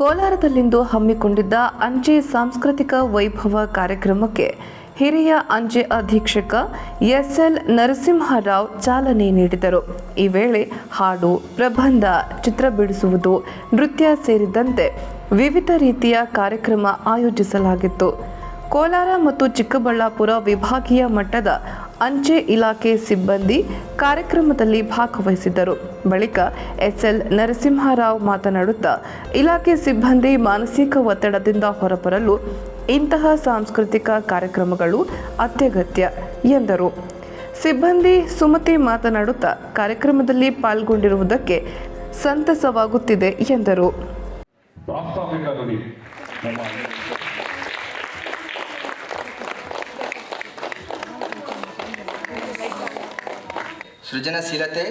ಕೋಲಾರದಲ್ಲಿಂದು ಹಮ್ಮಿಕೊಂಡಿದ್ದ ಅಂಚೆ ಸಾಂಸ್ಕೃತಿಕ ವೈಭವ ಕಾರ್ಯಕ್ರಮಕ್ಕೆ ಹಿರಿಯ ಅಂಚೆ ಅಧೀಕ್ಷಕ ಎಸ್ಎಲ್ ನರಸಿಂಹರಾವ್ ಚಾಲನೆ ನೀಡಿದರು. ಈ ವೇಳೆ ಹಾಡು, ಪ್ರಬಂಧ, ಚಿತ್ರ ಬಿಡಿಸುವುದು, ನೃತ್ಯ ಸೇರಿದಂತೆ ವಿವಿಧ ರೀತಿಯ ಕಾರ್ಯಕ್ರಮ ಆಯೋಜಿಸಲಾಗಿತ್ತು. ಕೋಲಾರ ಮತ್ತು ಚಿಕ್ಕಬಳ್ಳಾಪುರ ವಿಭಾಗೀಯ ಮಟ್ಟದ ಅಂಚೆ ಇಲಾಖೆ ಸಿಬ್ಬಂದಿ ಕಾರ್ಯಕ್ರಮದಲ್ಲಿ ಭಾಗವಹಿಸಿದ್ದರು. ಬಳಿಕ ಎಸ್ಎಲ್ ನರಸಿಂಹರಾವ್ ಮಾತನಾಡುತ್ತಾ, ಇಲಾಖೆ ಸಿಬ್ಬಂದಿ ಮಾನಸಿಕ ಒತ್ತಡದಿಂದ ಹೊರಬರಲು ಇಂತಹ ಸಾಂಸ್ಕೃತಿಕ ಕಾರ್ಯಕ್ರಮಗಳು ಅತ್ಯಗತ್ಯ ಎಂದರು. ಸಿಬ್ಬಂದಿ ಸುಮತಿ ಮಾತನಾಡುತ್ತಾ, ಕಾರ್ಯಕ್ರಮದಲ್ಲಿ ಪಾಲ್ಗೊಂಡಿರುವುದಕ್ಕೆ ಸಂತಸವಾಗುತ್ತಿದೆ ಎಂದರು. ಸೃಜನಶೀಲತೆ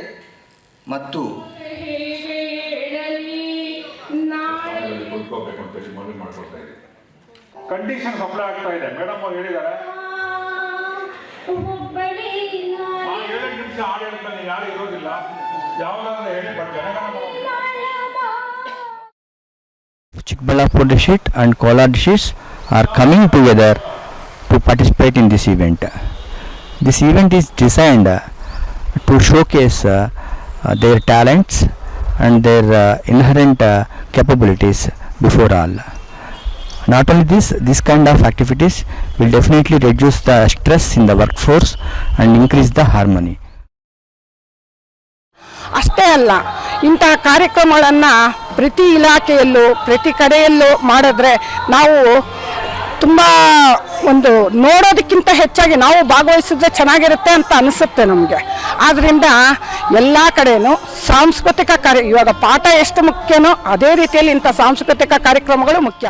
ಮತ್ತು ಕಂಡೀಷನ್ ಸಪ್ಲೈ ಆಗ್ತಾ ಇದೆ. ಮೇಡಮ್ ಅವ್ರು ಹೇಳಿದ್ದಾರೆ. ಆಡಳಿತದಲ್ಲಿ ಯಾರು ಇರೋದಿಲ್ಲ. ಯಾವಾಗ district and Kolar districts are coming together to participate in this event this event is designed to showcase uh, uh, their talents and their uh, inherent uh, capabilities before all. Not only this, this kind of activities will definitely reduce the stress in the workforce and increase the harmony. ಅಷ್ಟೇ ಅಲ್ಲ ಇಂತಹ ಕಾರ್ಯಕ್ರಮಗಳನ್ನು ಪ್ರತಿ ಇಲಾಖೆಯಲ್ಲೂ ಪ್ರತಿ ಕಡೆಯಲ್ಲೂ ಮಾಡಿದ್ರೆ ನಾವು ತುಂಬ ಒಂದು ನೋಡೋದಕ್ಕಿಂತ ಹೆಚ್ಚಾಗಿ ನಾವು ಭಾಗವಹಿಸಿದ್ರೆ ಚೆನ್ನಾಗಿರುತ್ತೆ ಅಂತ ಅನಿಸುತ್ತೆ ನಮಗೆ. ಆದ್ದರಿಂದ ಎಲ್ಲ ಕಡೆಯೂ ಸಾಂಸ್ಕೃತಿಕ ಕಾರ್ಯ, ಇವಾಗ ಪಾಠ ಎಷ್ಟು ಮುಖ್ಯನೋ ಅದೇ ರೀತಿಯಲ್ಲಿ ಇಂಥ ಸಾಂಸ್ಕೃತಿಕ ಕಾರ್ಯಕ್ರಮಗಳು ಮುಖ್ಯ.